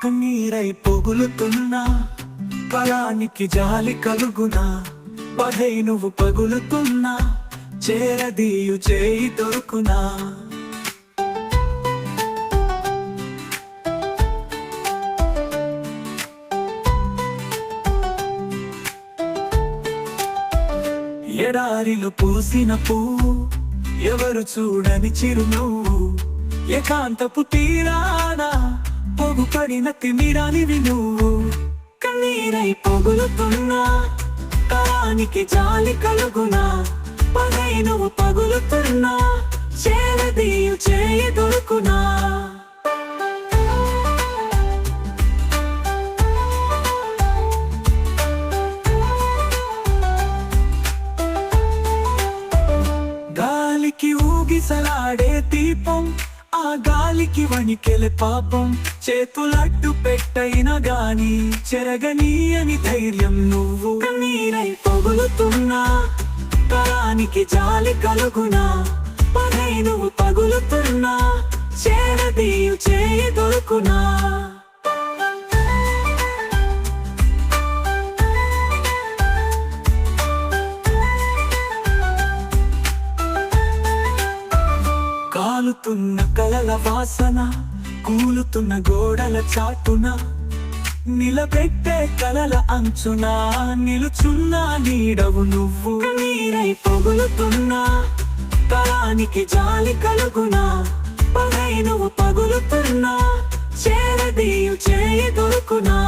కన్నీరై పొగులుతున్నా పరానికి జాలి కలుగునా పదై నువ్వు పగులుతున్నా చేరదీయు చేయి దొరుకునా. ఎడారిలో పూసిన పువ్వు ఎవరు చూడని చిరునవ్వు ఏకాంతపు తీరానా పోగు పడిన తిమిరానివి నువ్వు. కన్నీరై పొగులుతున్నా తరానికి జాలి కలుగునా. పగై నువ్వు పగులుతున్నా చేరదీయు చేయి దొరుకునా. గాలికి ఊగిసలాడే దీపం ఆ గాలికి వణికెలే పాపం. చేతులడ్డు పెట్టైనా గాని చెరగని అని ధైర్యం నువ్వు. నీరై పగులుతున్నా తరానికి జాలి కలుగునా. పదై నువ్వు పగులుతున్నా చేరదీయు చేయి దొరుకునా. కాలుతున్న కలల వాసన కూలుతున్న గోడల చాటున నిలబెట్టే కలల అంచున నిలుచున్న నీడవు నువ్వు. నీరై పొగులుతున్నా తరానికి జాలి కలుగునా పగై నువ్వు పగులుతున్నా చేరదీయు చేయి దొరుకునా.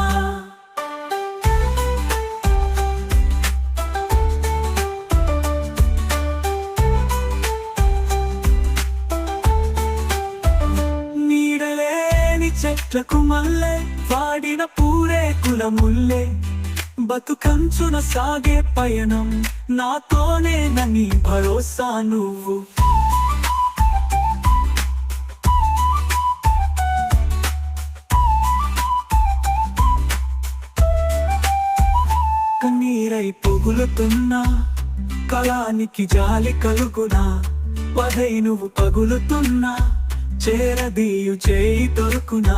చెట్లకు మల్లె వాడిన పూరే కులముల్లే. బతుకంచున సాగే పయనం నాతోనే నని భరోసా నువ్వు. కన్నీరై పొగులుతున్నా కళానికి జాలి కలుగునా పదై నువ్వు పగులుతున్నా. చేరదీయు చేయి దొరుకునా?